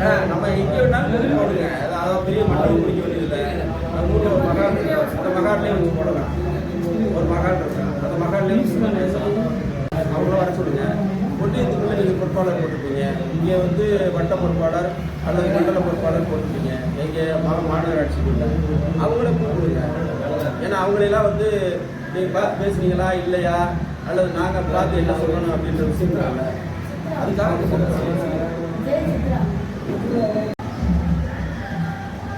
ஆ, நம்ம எங்கே வேணாலும் போடுங்க. அதாவது பெரிய மண்டபம் பிடிக்க வேண்டியதில்லை நம்ம ஊரில் ஒரு மகான் அந்த மகான்லேயே உங்களுக்கு போடலாம். ஒரு மகான் இருக்கான் அந்த மகான்லேயே வச்சு அவங்கள வர சொல்லுங்க. ஒன்றியத்துக்குள்ள நீங்கள் பொறுப்பாளர் போட்டுருப்பீங்க. இங்கே வந்து வட்ட பொறுப்பாளர் அல்லது மண்டல பொறுப்பாளர் போட்டுருப்பீங்க. எங்கே? மா மாநகராட்சிக்குள்ள. அவங்கள கூப்பிடுங்க. ஏன்னா அவங்களெல்லாம் வந்து நீங்கள் பார்த்து பேசுனீங்களா? இல்லையா? அல்லது நாங்கள் பார்த்து என்ன சொல்லணும் அப்படின்ற விஷயம் அதுக்காக சொல்லுங்கள்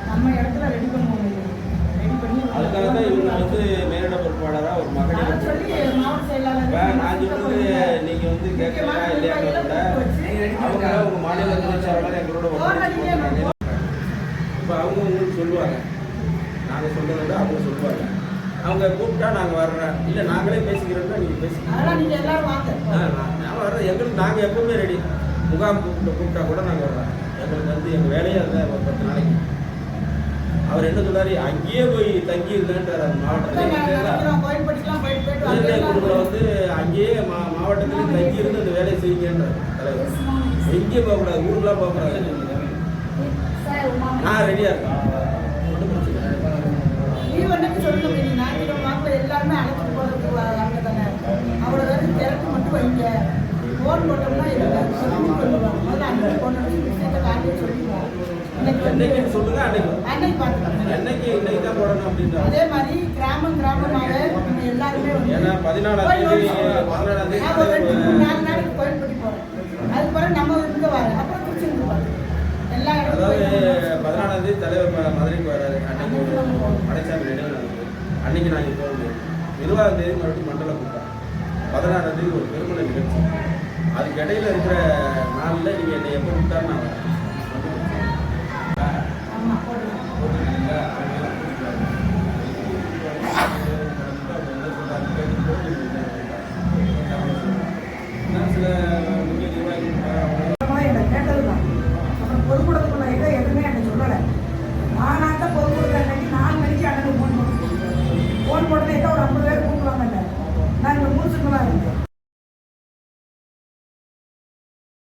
நம்ம இடத்துல ரெடி பண்ணுவோம். ரெடி பண்ணி அதுக்காக தான் இவங்க வந்து மேலிட பொறுப்பாளராக ஒரு மகளிர் நான் சொல்றது நீங்க வந்து கேட்கலாம் இல்லையா கூட அவங்க உங்க மாநில செயலாளர் எங்களோட இப்போ அவங்க உங்களுக்கு சொல்லுவாங்க. நாங்க சொல்றதை விட அவங்க சொல்லுவாங்க. அவங்க கூப்பிட்டா நாங்க வர்றோம். இல்லை நாங்களே பேசிக்கிறோம்னா நீங்க பேசிக்கலாம் அதெல்லாம் நீங்க எல்லாரும் வாங்க. ஆ, நான் வர்றேன். எங்களுக்கு நாங்கள் எப்பவுமே ரெடி முகாம் கூப்பிட்டு கூப்பிட்டா கூட நாங்கள் வர்றோம் எங்களுக்கு வந்து எங்கள் வேலையே அதுதான் ஒரு பத்து நாளைக்கு அவர் என்ன சொல்றாரு அங்கேயே போய் தங்கி இருந்தேன்றார் அந்த மாவட்டத்தில். வந்து அங்கேயே மா மாவட்டத்திலே தங்கி இருந்து அந்த வேலையை செய்யுங்கன்றார் தலைவர். எங்கேயும் போகக்கூடாது ஊருக்குலாம் போகக்கூடாது. நான் ரெடியாக இருக்கேன். இன்னைக்கு வந்து என்னைக்கு சொல்லுங்க அன்னைக்கு. அன்னைக்கு பார்த்துக்கலாம். என்னைக்கு இன்னைக்கு தான் போடணும் அப்படின்றாங்க அதே மாதிரி கிராமம் கிராமமாக நம்ம எல்லாருமே வந்து ஏன்னா பதினாலாம் கோயில் தேதி பதினாலாம் தேதி நாலு நாளைக்கு கோயில்பட்டி போறேன். அதுக்கு பிறகு நம்ம இங்க வரேன் அப்புறம் திருச்செந்தூர் எல்லா அதாவது பதினாலாம் தேதி தலைவர் மதுரைக்கு வராரு அன்னைக்கு மலைச்சாமி நினைவு அன்னைக்கு நான் இங்கே போக முடியும் இருபதாம் தேதி மறுபடியும் மண்டல கூட்டம். பதினாறாம் தேதி ஒரு பெருமளை நிகழ்ச்சி. அதுக்கு இடையில இருக்கிற நாளில் நீங்கள் என்னை எப்போ கூப்பிட்டாலும் நான் வரேன். kısırmalar yapıyor.